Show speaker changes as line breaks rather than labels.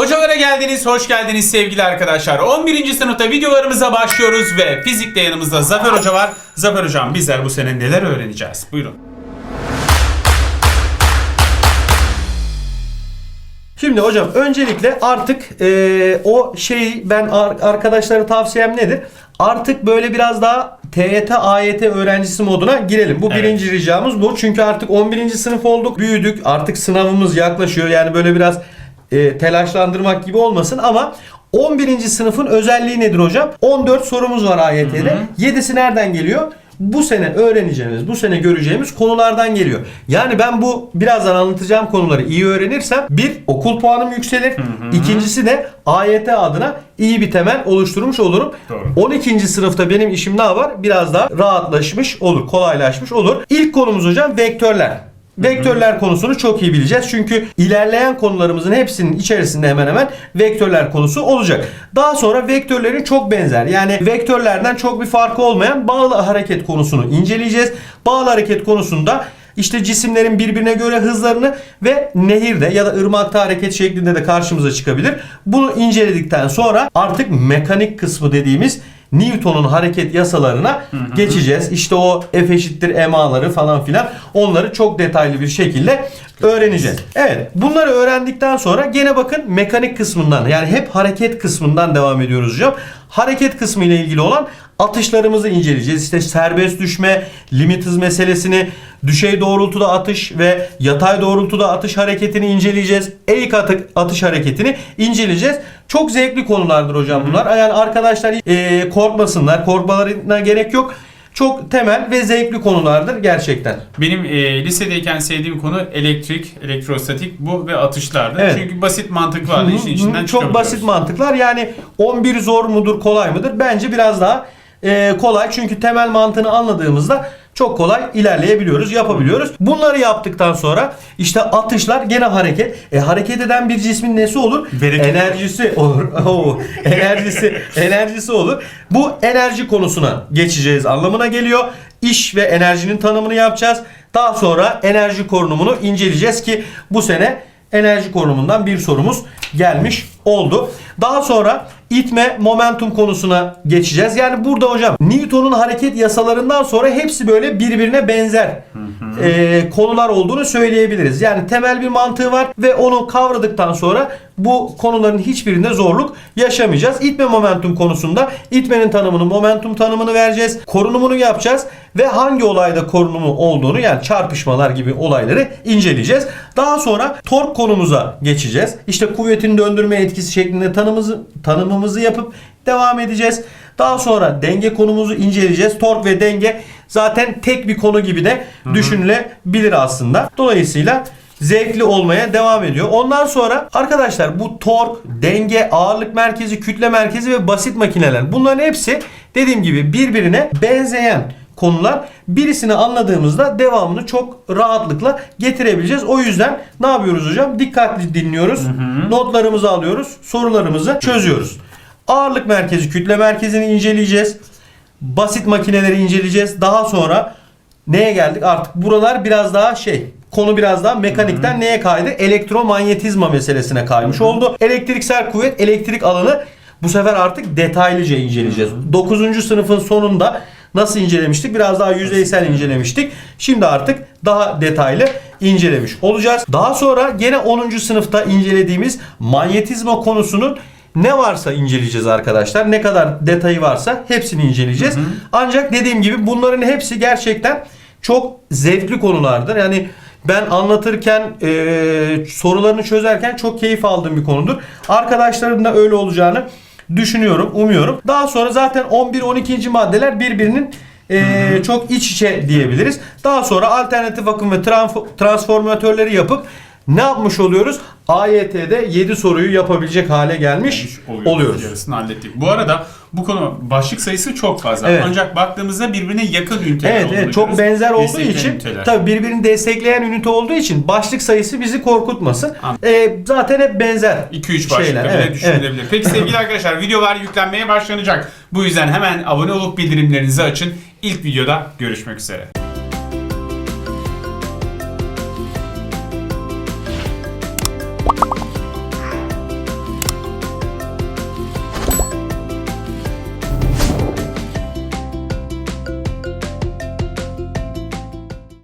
Hocalara geldiniz, hoş geldiniz sevgili arkadaşlar. 11. sınıfta videolarımıza başlıyoruz ve fizikte yanımızda Zafer Hoca var. Zafer Hocam bizler bu sene neler öğreneceğiz? Buyurun.
Şimdi hocam öncelikle artık eee, o şey ben ar- arkadaşlara tavsiyem nedir? Artık böyle biraz daha TYT, AYT öğrencisi moduna girelim. Bu
Evet.
birinci ricamız bu. Çünkü artık 11. sınıf olduk, büyüdük. Artık sınavımız yaklaşıyor. Yani böyle biraz eee, telaşlandırmak gibi olmasın ama 11. sınıfın özelliği nedir hocam? 14 sorumuz var AYT'de. 7'si nereden geliyor? bu sene öğreneceğimiz, bu sene göreceğimiz konulardan geliyor. Yani ben bu birazdan anlatacağım konuları iyi öğrenirsem bir okul puanım yükselir. İkincisi de AYT adına iyi bir temel oluşturmuş olurum.
Doğru.
12. sınıfta benim işim ne var? Biraz daha rahatlaşmış olur, kolaylaşmış olur. İlk konumuz hocam vektörler. Vektörler konusunu çok iyi bileceğiz. Çünkü ilerleyen konularımızın hepsinin içerisinde hemen hemen vektörler konusu olacak. Daha sonra vektörlerin çok benzer yani vektörlerden çok bir farkı olmayan bağlı hareket konusunu inceleyeceğiz. Bağlı hareket konusunda işte cisimlerin birbirine göre hızlarını ve nehirde ya da ırmakta hareket şeklinde de karşımıza çıkabilir. Bunu inceledikten sonra artık mekanik kısmı dediğimiz Newton'un hareket yasalarına geçeceğiz. İşte o F eşittir MA'ları falan filan onları çok detaylı bir şekilde öğreneceğiz. Evet bunları öğrendikten sonra gene bakın mekanik kısmından yani hep hareket kısmından devam ediyoruz hocam. Hareket kısmı ile ilgili olan atışlarımızı inceleyeceğiz. İşte serbest düşme, limit hız meselesini, düşey doğrultuda atış ve yatay doğrultuda atış hareketini inceleyeceğiz. Eğik atı- atış hareketini inceleyeceğiz. Çok zevkli konulardır hocam bunlar. Yani arkadaşlar e, korkmasınlar. Korkmalarına gerek yok. Çok temel ve zevkli konulardır gerçekten.
Benim e, lisedeyken sevdiğim konu elektrik, elektrostatik bu ve atışlardı.
Evet.
Çünkü basit mantık vardı. işin içinden
Çok basit mantıklar. Yani 11 zor mudur, kolay mıdır? Bence biraz daha e, kolay. Çünkü temel mantığını anladığımızda çok kolay ilerleyebiliyoruz, yapabiliyoruz. Bunları yaptıktan sonra işte atışlar gene hareket. E, hareket eden bir cismin nesi olur?
Bereket
enerjisi olur. Oo, enerjisi, enerjisi olur. Bu enerji konusuna geçeceğiz anlamına geliyor. İş ve enerjinin tanımını yapacağız. Daha sonra enerji korunumunu inceleyeceğiz ki bu sene enerji konumundan bir sorumuz gelmiş oldu. Daha sonra itme momentum konusuna geçeceğiz. Yani burada hocam Newton'un hareket yasalarından sonra hepsi böyle birbirine benzer e, konular olduğunu söyleyebiliriz. Yani temel bir mantığı var ve onu kavradıktan sonra bu konuların hiçbirinde zorluk yaşamayacağız. İtme momentum konusunda itmenin tanımını, momentum tanımını vereceğiz. Korunumunu yapacağız ve hangi olayda korunumu olduğunu yani çarpışmalar gibi olayları inceleyeceğiz. Daha sonra tork konumuza geçeceğiz. İşte kuvvetin döndürme etkisi şeklinde tanımımızı, tanımımızı yapıp devam edeceğiz. Daha sonra denge konumuzu inceleyeceğiz. Tork ve denge zaten tek bir konu gibi de düşünülebilir aslında. Dolayısıyla zevkli olmaya devam ediyor. Ondan sonra arkadaşlar bu tork, denge, ağırlık merkezi, kütle merkezi ve basit makineler bunların hepsi dediğim gibi birbirine benzeyen konular. Birisini anladığımızda devamını çok rahatlıkla getirebileceğiz. O yüzden ne yapıyoruz hocam? Dikkatli dinliyoruz. Notlarımızı alıyoruz. Sorularımızı çözüyoruz. Ağırlık merkezi, kütle merkezini inceleyeceğiz. Basit makineleri inceleyeceğiz. Daha sonra neye geldik? Artık buralar biraz daha şey konu biraz daha mekanikten neye kaydı? Elektromanyetizma meselesine kaymış oldu. Elektriksel kuvvet, elektrik alanı bu sefer artık detaylıca inceleyeceğiz. 9. sınıfın sonunda nasıl incelemiştik? Biraz daha yüzeysel incelemiştik. Şimdi artık daha detaylı incelemiş olacağız. Daha sonra gene 10. sınıfta incelediğimiz manyetizma konusunun ne varsa inceleyeceğiz arkadaşlar. Ne kadar detayı varsa hepsini inceleyeceğiz. Ancak dediğim gibi bunların hepsi gerçekten çok zevkli konulardır. Yani ben anlatırken e, sorularını çözerken çok keyif aldığım bir konudur. Arkadaşların da öyle olacağını düşünüyorum, umuyorum. Daha sonra zaten 11 12. maddeler birbirinin e, çok iç içe diyebiliriz. Daha sonra alternatif akım ve transfo- transformatörleri yapıp ne yapmış oluyoruz? AYT'de 7 soruyu yapabilecek hale gelmiş
oluyoruz.
oluyoruz.
Yarısını hallettik. Bu arada bu konu başlık sayısı çok fazla.
Evet.
Ancak baktığımızda birbirine yakın üniteler
Evet, evet çok
görüyoruz.
benzer olduğu
Destekleyen
için
üniteler.
tabii birbirini destekleyen ünite olduğu için başlık sayısı bizi korkutmasın. Ee, zaten hep benzer
2-3 başlıkta
şeyler.
bile
Evet,
düşünülebilir. Peki sevgili arkadaşlar videolar yüklenmeye başlanacak. Bu yüzden hemen abone olup bildirimlerinizi açın. İlk videoda görüşmek üzere.